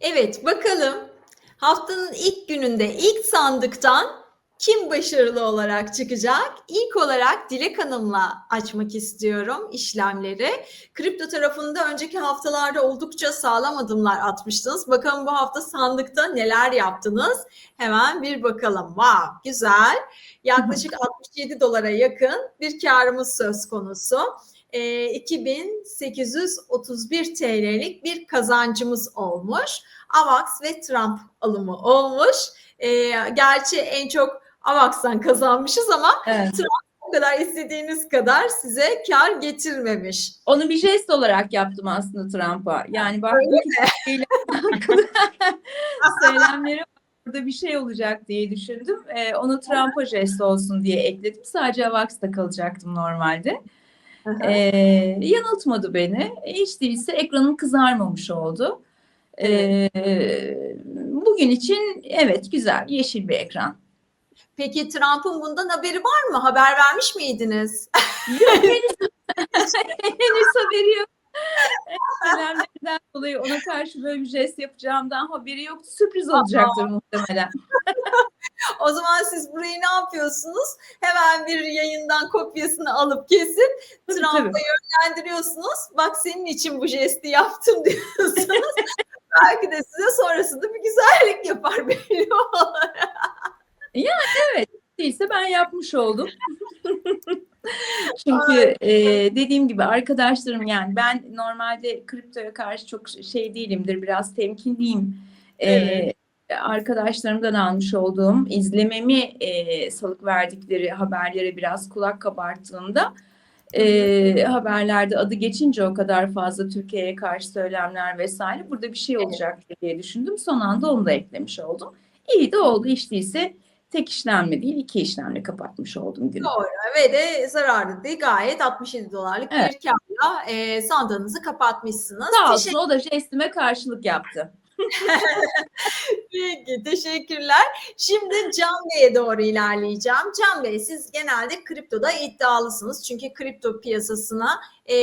Evet, bakalım haftanın ilk gününde ilk sandıktan kim başarılı olarak çıkacak? İlk olarak Dilek Hanım'la açmak istiyorum işlemleri. Kripto tarafında önceki haftalarda oldukça sağlam adımlar atmıştınız. Bakalım bu hafta sandıkta neler yaptınız? Hemen bir bakalım. Wow, güzel. Yaklaşık 67 dolara yakın bir karımız söz konusu. E, 2831 TL'lik bir kazancımız olmuş. AVAX ve Trump alımı olmuş. E, gerçi en çok AVAX'tan kazanmışız ama Evet. o kadar istediğiniz kadar size kar getirmemiş. Onu bir jest olarak yaptım aslında Trump'a. Yani baktım ki söylemleri burada bir şey olacak diye düşündüm. Ee, onu Trump'a jest olsun diye ekledim. Sadece Avax'ta kalacaktım normalde. Ee, yanıltmadı beni. E, Hiç değilse ekranım kızarmamış oldu. Ee, bugün için evet güzel yeşil bir ekran. Peki Trump'ın bundan haberi var mı? Haber vermiş miydiniz? Yok henüz, henüz haberi yok. Söylemlerinden dolayı ona karşı böyle bir jest yapacağımdan haberi yoktu. Sürpriz olacaktır muhtemelen. O zaman siz burayı ne yapıyorsunuz? Hemen bir yayından kopyasını alıp kesip Trump'a yönlendiriyorsunuz. Bak senin için bu jesti yaptım diyorsunuz. Belki de size sonrasında bir güzellik yapar belli olarak. Değilse ben yapmış oldum. Çünkü e, dediğim gibi arkadaşlarım yani ben normalde kriptoya karşı çok şey değilimdir. Biraz temkinliyim. E, Evet. Arkadaşlarımdan almış olduğum izlememi e, salık verdikleri haberlere biraz kulak kabarttığımda e, haberlerde adı geçince o kadar fazla Türkiye'ye karşı söylemler vesaire burada bir şey olacak diye düşündüm. Son anda onu da eklemiş oldum. İyi de oldu hiç değilse tek işlemle değil iki işlemle kapatmış oldum günü. Doğru ve de zararlı değil. Gayet 67 dolarlık Evet. bir karla e, sandığınızı kapatmışsınız. Sağ Teşekkür olsun o da jestime karşılık yaptı. Peki, teşekkürler. Şimdi Can Bey'e doğru ilerleyeceğim. Can Bey siz genelde kriptoda iddialısınız. Çünkü kripto piyasasına e,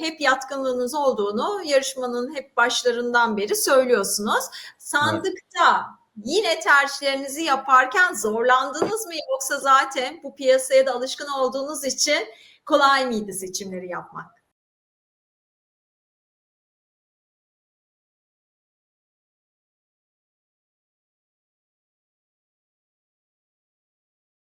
hep yatkınlığınız olduğunu yarışmanın hep başlarından beri söylüyorsunuz. Sandıkta yine tercihlerinizi yaparken zorlandınız mı yoksa zaten bu piyasaya da alışkın olduğunuz için kolay mıydı seçimleri yapmak?